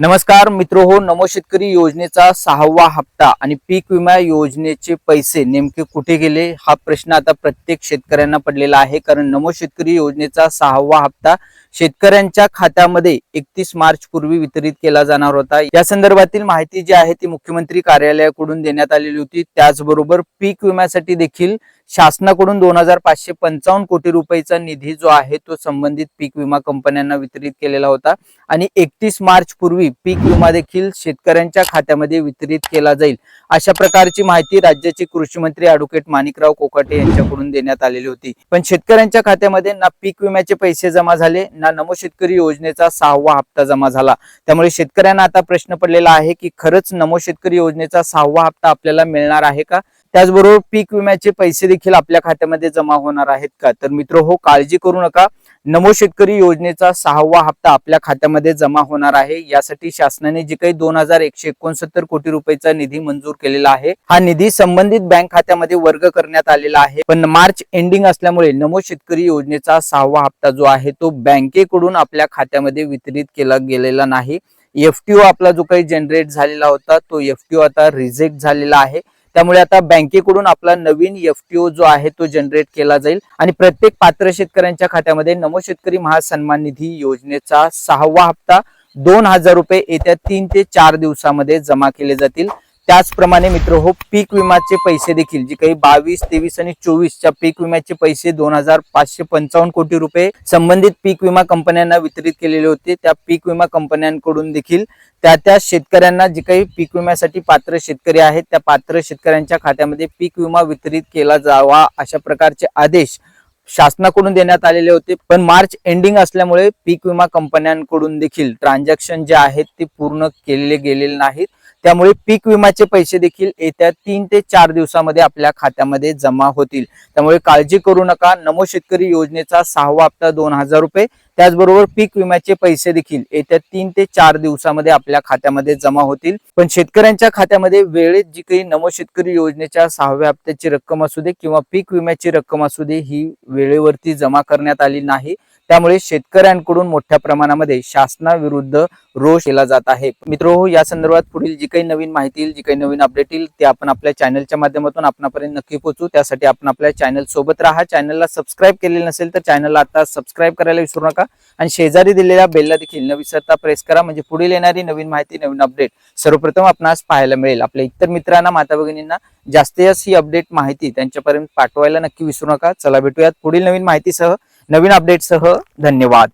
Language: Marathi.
नमस्कार मित्र हो नमो शेतकरी योजनेचा सहावा हप्ता आणि पीक विमा योजनेचे पैसे नेमके कुठे गेले? हा प्रश्न आता प्रत्येक शेतकऱ्यांना पडलेला आहे. कारण नमो शेतकरी योजनेचा सहावा हप्ता शेतकऱ्यांच्या खात्यामध्ये एकतीस मार्च पूर्वी वितरित केला जाणार होता. या संदर्भातील माहिती जी आहे ती मुख्यमंत्री कार्यालयाकडून देण्यात आलेली होती. त्याचबरोबर पीक विम्यासाठी देखील शासनाकडून दोन हजार पाचशे पंचावन्न कोटी रुपयेचा निधी जो आहे तो संबंधित पीक विमा कंपन्यांना वितरित केलेला होता. आणि एकतीस मार्च पूर्वी पीक विमा देखील शेतकऱ्यांच्या खात्यामध्ये वितरित केला जाईल. अशा प्रकारची माहिती राज्याचे कृषी मंत्री अॅडव्होकेट माणिकराव कोकाटे यांच्याकडून देण्यात आलेली होती. पण शेतकऱ्यांच्या खात्यामध्ये ना पीक विम्याचे पैसे जमा झाले ना नमो शेतकरी योजनेचा सहावा हप्ता जमा झाला. त्यामुळे शेतकऱ्यांना आता प्रश्न पडलेला आहे की खरंच नमो शेतकरी योजनेचा सहावा हप्ता आपल्याला मिळणार आहे का? त्याचबरोबर पीक विम्याचे पैसे देखील आपल्या खात्यामध्ये जमा होणार आहेत का? तर मित्र हो काळजी करू नका. नमो शेतकरी योजनेचा सहावा हप्ता आपल्या खात्यामध्ये जमा होणार आहे. यासाठी शासनाने जे काही दोन हजार एकशे एकोणसत्तर कोटी रुपयाचा निधी मंजूर केलेला आहे हा निधी संबंधित बँक खात्यामध्ये वर्ग करण्यात आलेला आहे. पण मार्च एंडिंग असल्यामुळे नमो शेतकरी योजनेचा सहावा हप्ता जो आहे तो बँकेकडून आपल्या खात्यामध्ये वितरित केला गेलेला नाही. एफटीओ आपला जो काही जनरेट झालेला होता तो एफटीओ आता रिजेक्ट झालेला आहे. त्यामुळे आता बँकेकडून आपला नवीन एफटीओ जो आहे तो जनरेट केला जाईल. आणि प्रत्येक पात्र शेतकऱ्यांच्या खात्यामध्ये नमो शेतकरी महासन्मान निधी योजनेचा सहावा हप्ता दोन हजार रुपये येत्या तीन ते चार दिवसामध्ये जमा केले जातील. त्याचप्रमाणे मित्र हो पीक विम्याचे पैसे देखील जे काही बावीस तेवीस आणि चोवीसच्या पीक विम्याचे पैसे दोन हजार पाचशे पंचावन्न कोटी रुपये संबंधित पीक विमा कंपन्यांना वितरित केलेले होते. त्या पीक विमा कंपन्यांकडून देखील त्या त्या शेतकऱ्यांना जे काही पीक विम्यासाठी पात्र शेतकरी आहेत त्या पात्र शेतकऱ्यांच्या खात्यामध्ये पीक विमा वितरित केला जावा अशा प्रकारचे आदेश शासनाकडून देण्यात आलेले होते. पण मार्च एंडिंग असल्यामुळे पीक विमा कंपन्यांकडून देखील ट्रान्झॅक्शन जे आहेत ते पूर्ण केलेले गेलेले नाहीत. त्यामुळे पीक विम्याचे पैसे देखील येत्या तीन ते चार दिवसामध्ये आपल्या खात्यामध्ये जमा होतील. त्यामुळे काळजी करू नका. नमो शेतकरी योजनेचा सहावा हप्ता दोन हजार रुपये त्याचबरोबर पीक विम्याचे पैसे देखील येत्या तीन ते चार दिवसामध्ये आपल्या खात्यामध्ये जमा होतील. पण शेतकऱ्यांच्या खात्यामध्ये वेळेत जी काही नमो शेतकरी योजनेच्या सहाव्या हप्त्याची रक्कम असू दे किंवा पीक विम्याची रक्कम असू दे ही वेळेवरती जमा करण्यात आली नाही. त्यामुळे शेतकऱ्यांकडून मोठ्या प्रमाणामध्ये शासनाविरुद्ध रोष केला जात आहे. मित्र हो या संदर्भात पुढील जी काही नवीन माहिती येईल जी काही नवीन अपडेट येईल ते आपण आपल्या चॅनलच्या माध्यमातून आपणापर्यंत नक्की पोहोचू. त्यासाठी आपण आपल्या चॅनल सोबत राहा. चॅनलला सबस्क्राईब केलेलं नसेल तर चॅनलला आता सबस्क्राईब करायला विसरू नका. आणि शेजारी दिलेल्या बेलला देखील न विसरता प्रेस करा. म्हणजे पुढील येणारी नवीन माहिती नवीन अपडेट सर्वप्रथम आपणास पाहायला मिळेल. आपल्या इतर मित्रांना माता भगिनींना जास्तीत जास्त ही अपडेट माहिती त्यांच्यापर्यंत पाठवायला नक्की विसरू नका. चला भेटूयात पुढील नवीन माहितीसह नवीन अपडेटसह धन्यवाद.